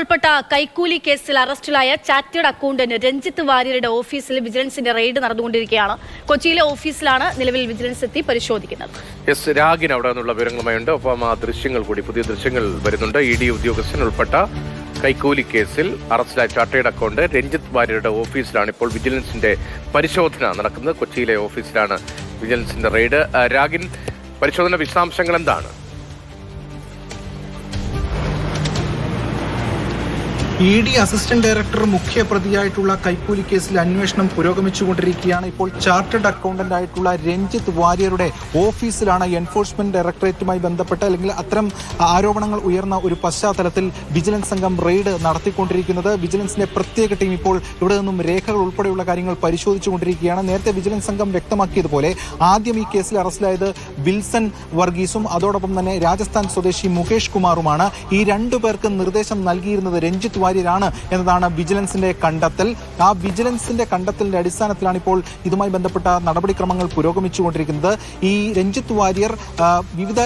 ഉൾപ്പെട്ട കൈക്കൂലി കേസിൽ അറസ്റ്റിലായ ചാറ്റേഡ് അക്കൗണ്ടന്റ് രഞ്ജിത്ത് വാര്യരുടെ ഓഫീസിൽ വിജിലൻസിന്റെ റെയ്ഡ് നടന്നുകൊണ്ടിരിക്കുകയാണ്. കൊച്ചിയിലെ ഓഫീസിലാണ് നിലവിൽ വിജിലൻസ് എത്തി പരിശോധിക്കുന്നത്. എസ് രാഗിൻ അവിടെ നിന്നുള്ള വിവരങ്ങളുമായുണ്ട്. ഒപ്പം ആ ദൃശ്യങ്ങൾ കൂടി പുതിയ ദൃശ്യങ്ങൾ വരുന്നുണ്ട്. ഇ ഡി ഉദ്യോഗസ്ഥൻ ഉൾപ്പെട്ട കൈക്കൂലി കേസിൽ അറസ്റ്റിലായ ചാർട്ടേഡ് അക്കൗണ്ട് രഞ്ജിത്ത് വാര്യരുടെ ഓഫീസിലാണ് ഇപ്പോൾ വിജിലൻസിന്റെ പരിശോധന നടക്കുന്നത്. കൊച്ചിയിലെ ഓഫീസിലാണ് വിജിലൻസിന്റെ റെയ്ഡ്. രാഗിൻ പരിശോധന വിശദാംശങ്ങൾ എന്താണ്? ഇ ഡി അസിസ്റ്റന്റ് ഡയറക്ടർ മുഖ്യ പ്രതിയായിട്ടുള്ള കൈക്കൂലി കേസിൽ അന്വേഷണം പുരോഗമിച്ചുകൊണ്ടിരിക്കുകയാണ്. ഇപ്പോൾ ചാർട്ടേഡ് അക്കൗണ്ടന്റ് ആയിട്ടുള്ള രഞ്ജിത്ത് വാര്യരുടെ ഓഫീസിലാണ് എൻഫോഴ്സ്മെന്റ് ഡയറക്ടറേറ്റുമായി ബന്ധപ്പെട്ട് അല്ലെങ്കിൽ അത്തരം ആരോപണങ്ങൾ ഉയർന്ന ഒരു പശ്ചാത്തലത്തിൽ വിജിലൻസ് സംഘം റെയ്ഡ് നടത്തിക്കൊണ്ടിരിക്കുന്നത്. വിജിലൻസിന്റെ പ്രത്യേക ടീം ഇപ്പോൾ ഇവിടെ നിന്നും രേഖകൾ ഉൾപ്പെടെയുള്ള കാര്യങ്ങൾ പരിശോധിച്ചുകൊണ്ടിരിക്കുകയാണ്. നേരത്തെ വിജിലൻസ് സംഘം വ്യക്തമാക്കിയതുപോലെ ആദ്യം ഈ കേസിൽ അറസ്റ്റിലായത് വിൽസൺ വർഗീസും അതോടൊപ്പം തന്നെ രാജസ്ഥാൻ സ്വദേശി മുകേഷ് കുമാറുമാണ്. ഈ രണ്ടു പേർക്ക് നിർദ്ദേശം നൽകിയിരുന്നത് രഞ്ജിത്ത് വാര്യരാണ് എന്നതാണ് വിജിലൻസിന്റെ കണ്ടെത്തൽ. ആ വിജിലൻസിന്റെ കണ്ടെത്തലിന്റെ അടിസ്ഥാനത്തിലാണ് ഇപ്പോൾ ഇതുമായി ബന്ധപ്പെട്ട നടപടിക്രമങ്ങൾ പുരോഗമിച്ചുകൊണ്ടിരിക്കുന്നത്. ഈ രഞ്ജിത്ത് വാര്യർ വിവിധ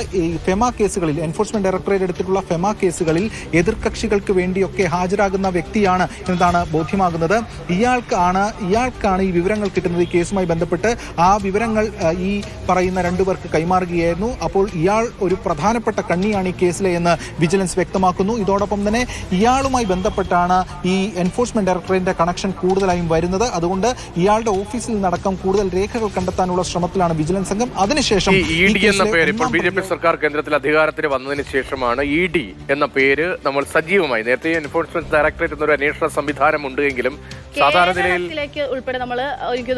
ഫെമ കേസുകളിൽ എൻഫോഴ്സ്മെന്റ് ഡയറക്ടറേറ്റ് എടുത്തിട്ടുള്ള ഫെമ കേസുകളിൽ എതിർകക്ഷികൾക്ക് വേണ്ടിയൊക്കെ ഹാജരാകുന്ന വ്യക്തിയാണ് എന്നതാണ് ബോധ്യമാകുന്നത്. ഇയാൾക്കാണ് ഇയാൾക്കാണ് ഈ വിവരങ്ങൾ കിട്ടുന്നത്. ഈ കേസുമായി ബന്ധപ്പെട്ട് ആ വിവരങ്ങൾ ഈ പറയുന്ന രണ്ടുപേർക്ക് കൈമാറുകയായിരുന്നു. അപ്പോൾ ഇയാൾ ഒരു പ്രധാനപ്പെട്ട കണ്ണിയാണ് ഈ കേസിലെ എന്ന് വിജിലൻസ് വ്യക്തമാക്കുന്നു. ഇതോടൊപ്പം തന്നെ ഇയാളുമായി ബന്ധപ്പെട്ടാണ് ഈ എൻഫോഴ്സ്മെന്റ് ഡയറക്ടറേറ്റിന്റെ കണക്ഷൻ കൂടുതലായും വരുന്നത്. അതുകൊണ്ട് ഇയാളുടെ ഓഫീസിൽ നടക്കം കൂടുതൽ രേഖകൾ കണ്ടെത്താനുള്ള ശ്രമത്തിലാണ് വിജിലൻസ് സംഘം. അതിനുശേഷം ഡി എന്ന പേര് ഇപ്പോൾ ബി ജെ പി സർക്കാർ കേന്ദ്രത്തിൽ അധികാരത്തിൽ വന്നതിന് ശേഷമാണ് ഇ ഡി എന്ന പേര് നമ്മൾ സജീവമായി നേരത്തെ എൻഫോഴ്സ്മെന്റ് ഡയറക്ടറേറ്റ് എന്നൊരു അന്വേഷണ സംവിധാനം ഉണ്ടെങ്കിലും സാധാരണ നിലയിൽ ഉൾപ്പെടെ നമ്മൾ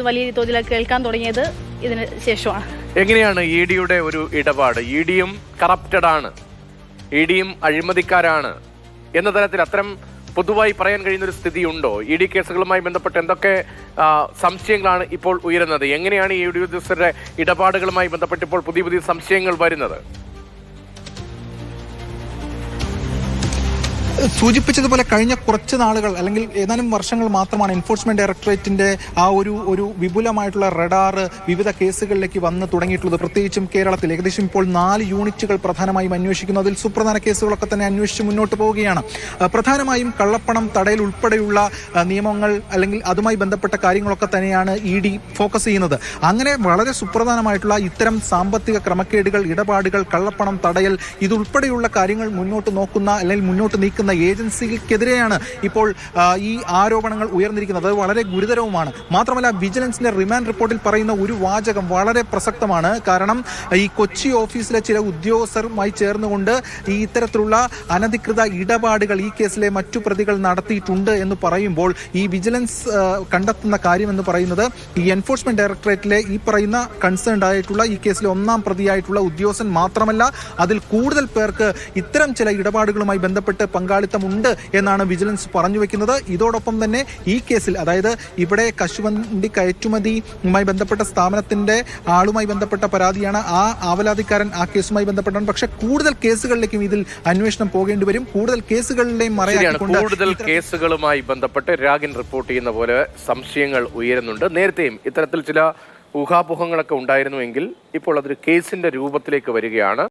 വലിയ തോതിൽ കേൾക്കാൻ തുടങ്ങിയത് ഇതിന് ശേഷമാണ്. എങ്ങനെയാണ് ഇ ഡിയുടെ ഒരു ഇടപാട്? ഇ ഡിയും കറപ്റ്റഡ് ആണ്. ഇ ഡിയും അഴിമതിക്കാരാണ്. എന്ന തരത്തിൽ അത്തരം പൊതുവായി പറയാൻ കഴിയുന്ന ഒരു സ്ഥിതിയുണ്ടോ? ഇ ഡി കേസുകളുമായി ബന്ധപ്പെട്ട് എന്തൊക്കെ സംശയങ്ങളാണ് ഇപ്പോൾ ഉയരുന്നത്? എങ്ങനെയാണ് ഈ ഉദ്യോഗസ്ഥരുടെ ഇടപാടുകളുമായി ബന്ധപ്പെട്ട് ഇപ്പോൾ പുതിയ പുതിയ സംശയങ്ങൾ വരുന്നത്? സൂചിപ്പിച്ചതുപോലെ കഴിഞ്ഞ കുറച്ച് നാളുകൾ അല്ലെങ്കിൽ ഏതാനും വർഷങ്ങൾ മാത്രമാണ് എൻഫോഴ്സ്മെന്റ് ഡയറക്ടറേറ്റിന്റെ ആ ഒരു ഒരു വിപുലമായിട്ടുള്ള റഡാർ വിവിധ കേസുകളിലേക്ക് വന്ന് തുടങ്ങിയിട്ടുള്ളത്. പ്രത്യേകിച്ചും കേരളത്തിൽ ഏകദേശം ഇപ്പോൾ നാല് യൂണിറ്റുകൾ പ്രധാനമായും അന്വേഷിക്കുന്നു. അതിൽ സുപ്രധാന കേസുകളൊക്കെ തന്നെ അന്വേഷിച്ച് മുന്നോട്ട് പോവുകയാണ്. പ്രധാനമായും കള്ളപ്പണം തടയൽ ഉൾപ്പെടെയുള്ള നിയമങ്ങൾ അല്ലെങ്കിൽ അതുമായി ബന്ധപ്പെട്ട കാര്യങ്ങളൊക്കെ തന്നെയാണ് ഇ ഡി ഫോക്കസ് ചെയ്യുന്നത്. അങ്ങനെ വളരെ സുപ്രധാനമായിട്ടുള്ള ഇത്തരം സാമ്പത്തിക ക്രമക്കേടുകൾ ഇടപാടുകൾ കള്ളപ്പണം തടയൽ ഇതുൾപ്പെടെയുള്ള കാര്യങ്ങൾ മുന്നോട്ട് നോക്കുന്ന അല്ലെങ്കിൽ മുന്നോട്ട് നീക്കുന്ന ഏജൻസിക്കെതിരെയാണ് ഇപ്പോൾ ഈ ആരോപണങ്ങൾ ഉയർന്നിരിക്കുന്നത്. അത് വളരെ ഗുരുതരവുമാണ്. മാത്രമല്ല വിജിലൻസിന്റെ റിമാൻഡ് റിപ്പോർട്ടിൽ പറയുന്ന ഒരു വാചകം വളരെ പ്രസക്തമാണ്. കാരണം ഈ കൊച്ചി ഓഫീസിലെ ചില ഉദ്യോഗസ്ഥരുമായി ചേർന്നുകൊണ്ട് ഈ ഇത്തരത്തിലുള്ള അനധികൃത ഇടപാടുകൾ ഈ കേസിലെ മറ്റു പ്രതികൾ നടത്തിയിട്ടുണ്ട് എന്ന് പറയുമ്പോൾ ഈ വിജിലൻസ് കണ്ടെത്തുന്ന കാര്യം എന്ന് പറയുന്നത് ഈ എൻഫോഴ്സ്മെന്റ് ഡയറക്ടറേറ്റിലെ ഈ പറയുന്ന കൺസേൺഡ് ആയിട്ടുള്ള ഈ കേസിലെ ഒന്നാം പ്രതിയായിട്ടുള്ള ഉദ്യോഗസ്ഥൻ മാത്രമല്ല അതിൽ കൂടുതൽ പേർക്ക് ഇത്തരം ചില ഇടപാടുകളുമായി ബന്ധപ്പെട്ട് പങ്കാളിത്തമുണ്ട് എന്നാണ് വിജിലൻസ് പറഞ്ഞു വെക്കുന്നത് ഇതോടൊപ്പം തന്നെ ഈ കേസിൽ അതായത് ഇവിടെ കശുവണ്ടി കയറ്റുമതിയുമായി ബന്ധപ്പെട്ട സ്ഥാപനത്തിന്റെ ആളുമായി ബന്ധപ്പെട്ട പരാതിയാണ് ആ ആവലാതിക്കാരൻ ആ കേസുമായി ബന്ധപ്പെട്ടാണ് പക്ഷെ കൂടുതൽ കേസുകളിലേക്കും ഇതിൽ അന്വേഷണം പോകേണ്ടി വരും കൂടുതൽ കേസുകളിലെയും മറയാണ് കൂടുതൽ കേസുകളുമായി ബന്ധപ്പെട്ട് രാഗിൻ റിപ്പോർട്ട് ചെയ്യുന്ന പോലെ സംശയങ്ങൾ ഉയരുന്നുണ്ട് നേരത്തെയും ഇത്തരത്തിൽ ചില ഊഹാപോഹങ്ങളൊക്കെ ഉണ്ടായിരുന്നുവെങ്കിൽ ഇപ്പോൾ അതൊരു കേസിന്റെ രൂപത്തിലേക്ക് വരികയാണ്